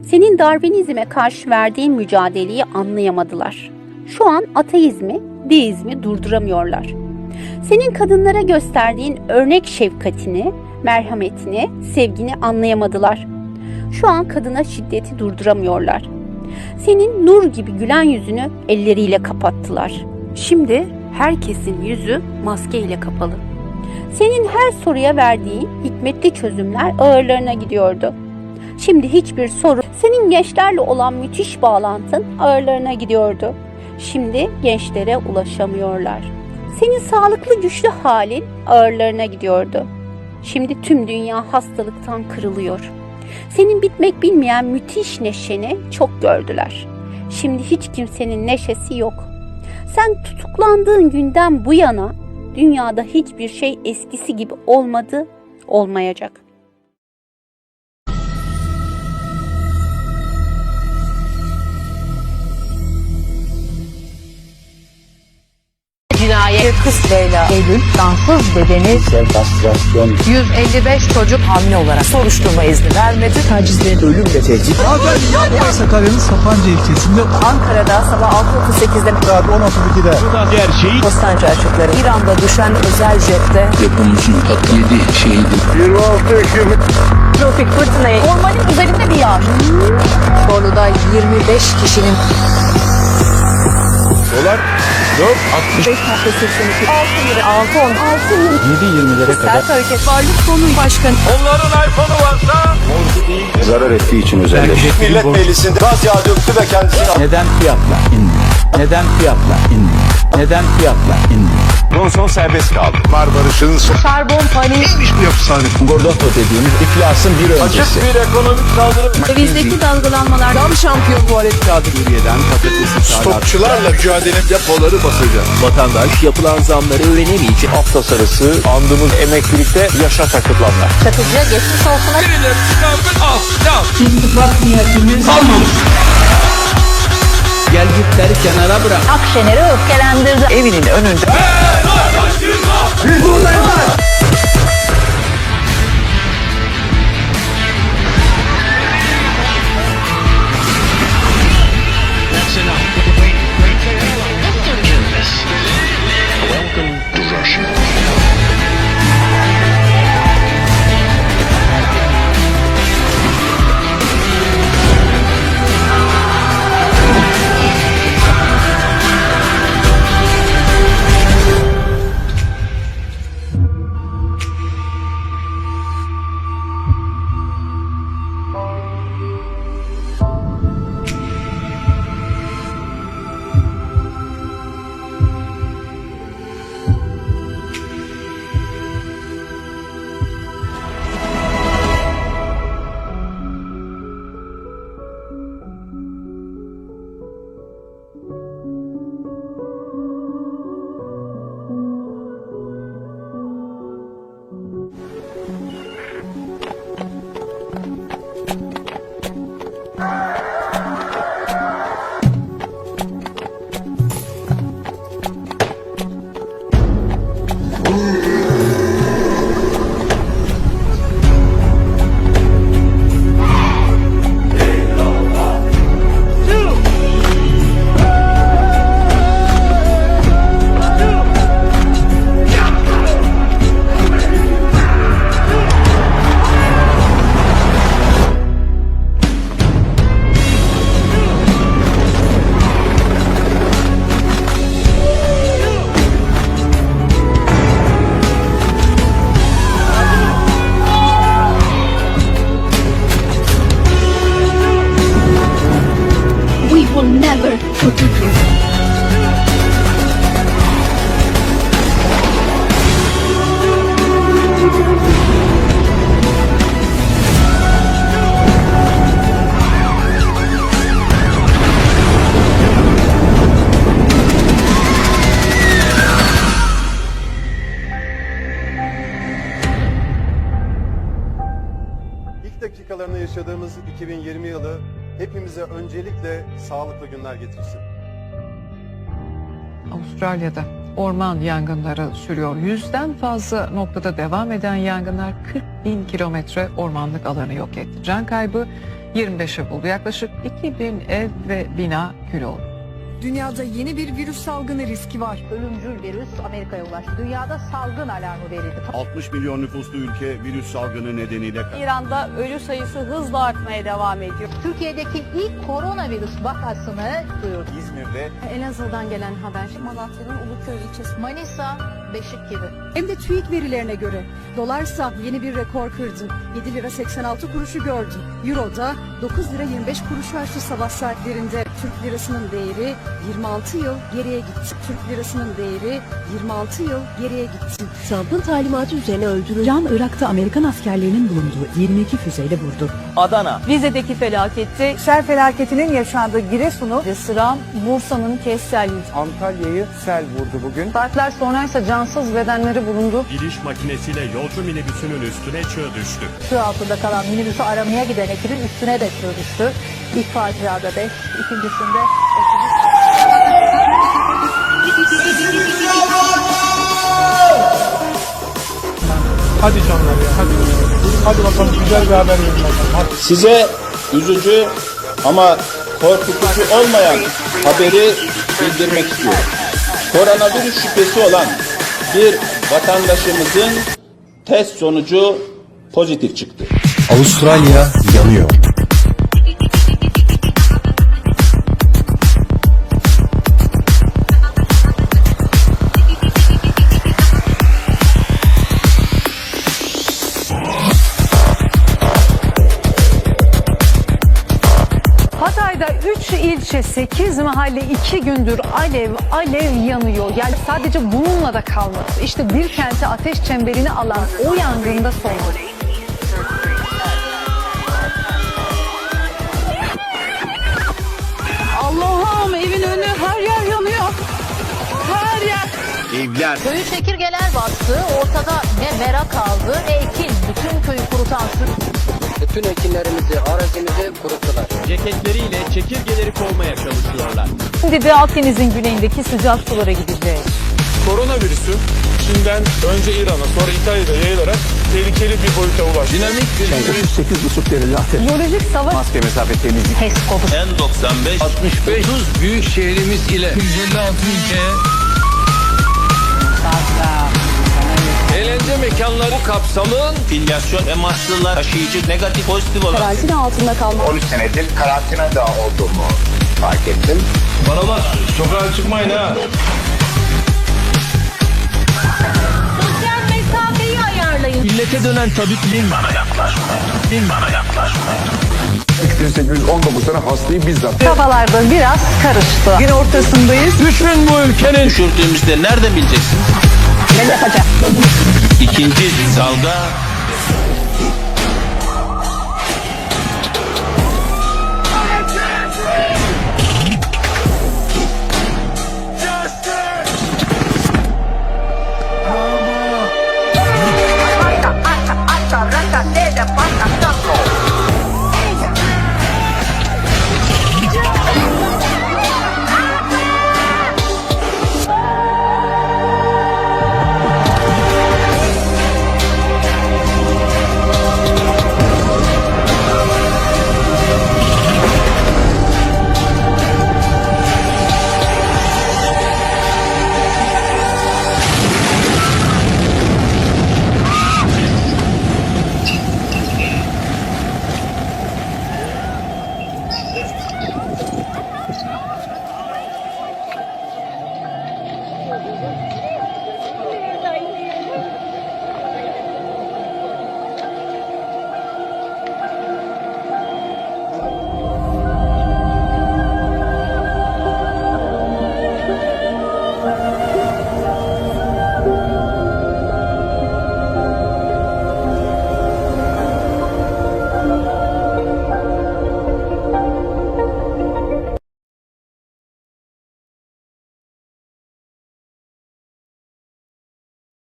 Senin Darwinizme karşı verdiğin mücadeleyi anlayamadılar. Şu an ateizmi, deizmi durduramıyorlar. Senin kadınlara gösterdiğin örnek şefkatini, merhametini, sevgini anlayamadılar. Şu an kadına şiddeti durduramıyorlar. Senin nur gibi gülen yüzünü elleriyle kapattılar. Şimdi herkesin yüzü maskeyle kapalı. Senin her soruya verdiğin hikmetli çözümler ağırlarına gidiyordu. Şimdi hiçbir soru senin gençlerle olan müthiş bağlantın ağırlarına gidiyordu. Şimdi gençlere ulaşamıyorlar. Senin sağlıklı güçlü halin ağırlarına gidiyordu. Şimdi tüm dünya hastalıktan kırılıyor. Senin bitmek bilmeyen müthiş neşeni çok gördüler. Şimdi hiç kimsenin neşesi yok. Sen tutuklandığın günden bu yana dünyada hiçbir şey eskisi gibi olmadı, olmayacak. Kız Leyla Eylül dansöz bedeni Kastrasyon, 155 çocuk hamile olarak soruşturma izni vermedi. Taciz ve ölümle tehdit, Olay Sakarya'nın Sapanca ilçesinde Ankara'da sabah 6.38'de saat 16.2'de gerçeği Bostancı açıkları İran'da düşen özel jette yapımızın 67 şehidi 26 Ekim. Tropik fırtınayı ormanın üzerinde bir yağış. Bolu'da 25 kişinin dolar 4 5.82 6 lira 6 10 6 yıl 7.20'lere kadar Sert hareket varlık fonu başkanı zarar ettiği için özelleşti. Millet Meclisi'nde gaz yağı döktü ve kendisini Neden fiyatla indi? Neden fiyatla indi? Neden fiyatla indi? Johnson serbest kaldı. Marbarış'ın karbon panik Gordoto dediğimiz iflasın bir açık öncesi. bir ekonomik saldırı. Dövizdeki dalgalanmalar Tam şampiyon tuvalet kağıdı Suriye'den patatesi Stokçularla mücadele depoları basacak. Vatandaş yapılan zamları öğrenemeyecek. hafta sarısı andığımız emeklilikte yaşa takılanlar. çatıcıya geçmiş olsun. Gel gitleri kenara bırak. Akşener'i öfkelendirdi. Evinin önünde. We yaşadığımız 2020 yılı hepimize öncelikle sağlıklı günler getirsin. Avustralya'da orman yangınları sürüyor. Yüzden fazla noktada devam eden yangınlar 40 bin kilometre ormanlık alanı yok etti. Can kaybı 25'i buldu. Yaklaşık 2000 ev ve bina kül oldu. Dünyada yeni bir virüs salgını riski var. Ölümcül virüs Amerika'ya ulaştı. Dünyada salgın alarmı verildi. 60 milyon nüfuslu ülke virüs salgını nedeniyle İran'da ölü sayısı hızla artmaya devam ediyor. Türkiye'deki ilk koronavirüs vakasını duyurdu. İzmir'de Elazığ'dan gelen haber. Malatya'nın Uluköy ilçesi. Manisa, Beşik gibi. Hem de TÜİK verilerine göre dolarsa yeni bir rekor kırdı. 7 lira 86 kuruşu gördü. Euro da 9 lira 25 kuruş aştı sabah saatlerinde. Türk lirasının değeri 26 yıl geriye gitti. Türk lirasının değeri 26 yıl geriye gitti. Trump'ın talimatı üzerine öldürülen Irak'ta Amerikan askerlerinin bulunduğu 22 füzeyle vurdu. Adana. Rize'deki felakette Sel felaketinin yaşandığı Giresun'u ve sıra Bursa'nın Kessel Antalya'yı sel vurdu bugün. Saatler sonraysa cansız bedenleri bulundu. Gidiş makinesiyle yolcu minibüsünün üstüne çığ düştü. Su altında kalan minibüsü aramaya giden ekibin üstüne de çığ düştü. İlk faciada 5, ikincisinde Hadi canlar ya hadi. Hadi bakalım güzel bir haber verin bakalım. Size üzücü ama korkutucu olmayan haberi bildirmek istiyorum. Koronavirüs şüphesi olan bir vatandaşımızın test sonucu pozitif çıktı. Avustralya yanıyor. İlçe 8 mahalle 2 gündür alev alev yanıyor. Yani sadece bununla da kalmadı. İşte bir kente ateş çemberini alan o yangında son buldu. Allah'ım evin önü her yer yanıyor. Her yer. Evler köyü çekirgeler bastı. Ortada ne mera kaldı ne ekin. Bütün köyü kurutan su Bütün ekinlerimizi, arazimizi kuruttular. Ceketleriyle çekirgeleri kovmaya çalışıyorlar. Şimdi de Akdeniz'in güneyindeki sıcak sulara gideceğiz. koronavirüsü Çin'den önce İran'a sonra İtalya'da yayılarak tehlikeli bir boyuta ulaştı. Dinamik bir 8,5 derece ateş. Biyolojik savaş Maske mesafe temizlik. N95 65 30 büyük şehrimiz ile 156 ülkeye Eğlence mekanları kapsamın filyasyon ve mahsullar taşıyıcı negatif pozitif olan karantina altında kalmak 13 senedir karantinada olduğumu fark ettim. Bana bak sokağa çıkmayın ha. Sosyal mesafeyi ayarlayın. Millete dönen tabip bin bana yaklaşma. Bin bana yaklaşma. 1819 tane hastayı bizzat kafalarda biraz karıştı. Gün ortasındayız. Düşün bu ülkenin. Düşürdüğümüzde nereden bileceksin? Ne yapacak? İkinci dalga